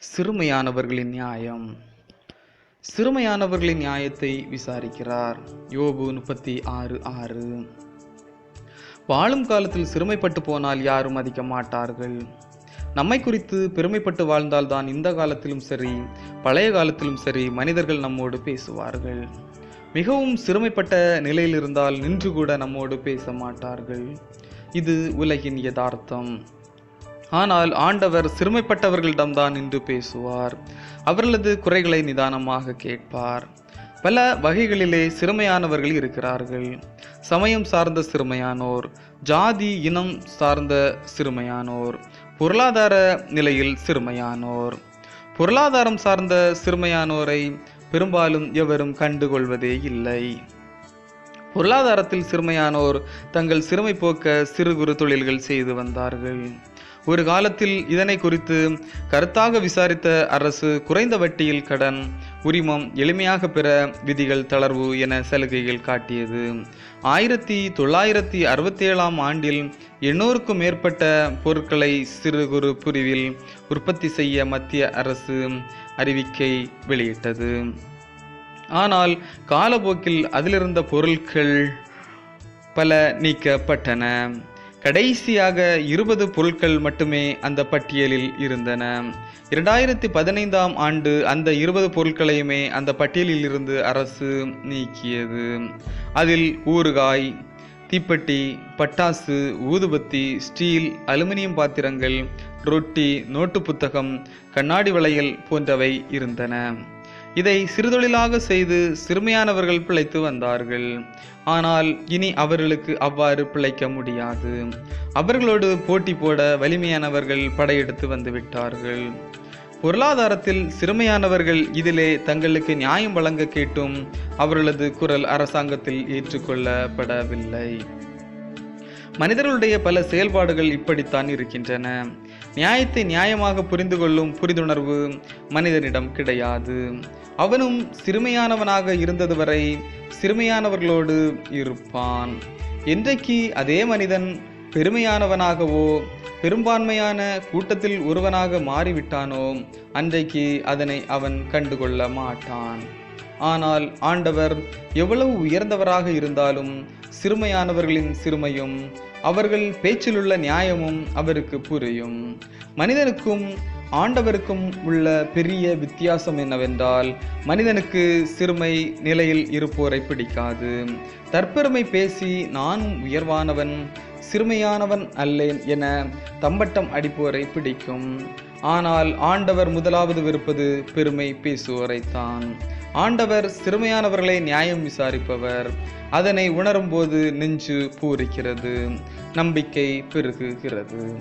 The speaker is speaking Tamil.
சிறுமையானவர்களின் நியாயம். சிறுமையானவர்களின் நியாயத்தை விசாரிக்கிறார். யோபு முப்பத்தி ஆறு ஆறு. வாழும் காலத்தில் சிறுமைப்பட்டு போனால் யாரும் மதிக்க மாட்டார்கள். நம்மை குறித்து பெருமைப்பட்டு வாழ்ந்தால்தான் இந்த காலத்திலும் சரி பழைய காலத்திலும் சரி மனிதர்கள் நம்மோடு பேசுவார்கள். மிகவும் சிறுமைப்பட்ட நிலையில் இருந்தால் நின்று கூட நம்மோடு பேச மாட்டார்கள். இது உலகின் யதார்த்தம். ஆனால் ஆண்டவர் சிறுமைப்பட்டவர்களிடம்தான் நின்று பேசுவார். அவர்களது குறைகளை நிதானமாக கேட்பார். பல வகைகளிலே சிறுமையானவர்கள் இருக்கிறார்கள். சமயம் சார்ந்த சிறுமையானோர் ஜாதி இனம் சார்ந்த சிறுமையானோர் பொருளாதார நிலையில் சிறுமையானோர். பொருளாதாரம் சார்ந்த சிறுமையானோரை பெரும்பாலும் எவரும் கண்டுகொள்வதே இல்லை. பொருளாதாரத்தில் சிறுமையானோர் தங்கள் சிறுமை போக்க சிறு குறு தொழில்கள் செய்து வந்தார்கள். ஒரு காலத்தில் இதனை குறித்து கருத்தாக விசாரித்த அரசு குறைந்த வட்டியில் கடன் உரிமம் எளிமையாக பெற விதிகள் தளர்வு என சலுகைகள் காட்டியது. ஆயிரத்தி தொள்ளாயிரத்தி அறுபத்தி ஏழாம் ஆண்டில் எண்ணூறுக்கும் மேற்பட்ட பொருட்களை சிறு குறு பிரிவில் உற்பத்தி செய்ய மத்திய அரசு அறிவிக்கை வெளியிட்டது. ஆனால் காலப்போக்கில் அதிலிருந்த பொருட்கள் பல நீக்கப்பட்டன. கடைசியாக இருபது பொருட்கள் மட்டுமே அந்த பட்டியலில் இருந்தன. இரண்டாயிரத்தி பதினைந்தாம் ஆண்டு அந்த இருபது பொருட்களையுமே அந்த பட்டியலில் இருந்து அரசு நீக்கியது. அதில் ஊறுகாய் தீப்பெட்டி பட்டாசு ஊதுபத்தி ஸ்டீல் அலுமினியம் பாத்திரங்கள் ரொட்டி நோட்டு புத்தகம் கண்ணாடி வளையல் போன்றவை இருந்தன. இதை சிறுதொழிலாக செய்து சிறுமையானவர்கள் பிழைத்து வந்தார்கள். ஆனால் இனி அவர்களுக்கு அவ்வாறு பிழைக்க முடியாது. அவர்களோடு போட்டி போட வலிமையானவர்கள் படையெடுத்து வந்துவிட்டார்கள் பொருளாதாரத்தில் சிறுமையானவர்கள் இதிலே தங்களுக்கு நியாயம் வழங்க கேட்டும் அவர்களது குரல் அரசாங்கத்தில் ஏற்றுக்கொள்ளப்படவில்லை. மனிதர்களுடைய பல செயல்பாடுகள் இப்படித்தான் இருக்கின்றன. நியாயத்தை நியாயமாக புரிந்து கொள்ளும் புரிந்துணர்வு மனிதனிடம் கிடையாது. அவனும் சிறுமையானவனாக இருந்தது வரை சிறுமையானவர்களோடு இருப்பான். என்றைக்கு அதே மனிதன் பெருமையானவனாகவோ பெரும்பான்மையான கூட்டத்தில் ஒருவனாக மாறிவிட்டானோ அன்றைக்கு அதனை அவன் கண்டுகொள்ள மாட்டான். ஆனால் ஆண்டவர் எவ்வளவு உயர்ந்தவராக இருந்தாலும் சிறுமையானவர்களின் சிறுமையும் அவர்கள் பேச்சிலுள்ள நியாயமும் அவருக்கு புரியும். மனிதனுக்கும் ஆண்டவருக்கும் உள்ள பெரிய வித்தியாசம் என்னவென்றால் மனிதனுக்கு சிறுமை நிலையில் இருப்போரை பிடிக்காது. தற்பெருமை பேசி நானும் உயர்வானவன் சிறுமையானவன் அல்லேன் என தம்பட்டம் அடிப்போரை பிடிக்கும். ஆனால் ஆண்டவர் முதலாவது விருப்பது பெருமை பேசுவோரைத்தான். ஆண்டவர் சிறுமையானவர்களை நியாயம் விசாரிப்பவர். அதனை உணரும்போது நெஞ்சு பூரிக்கிறது நம்பிக்கை பெருகுகிறது.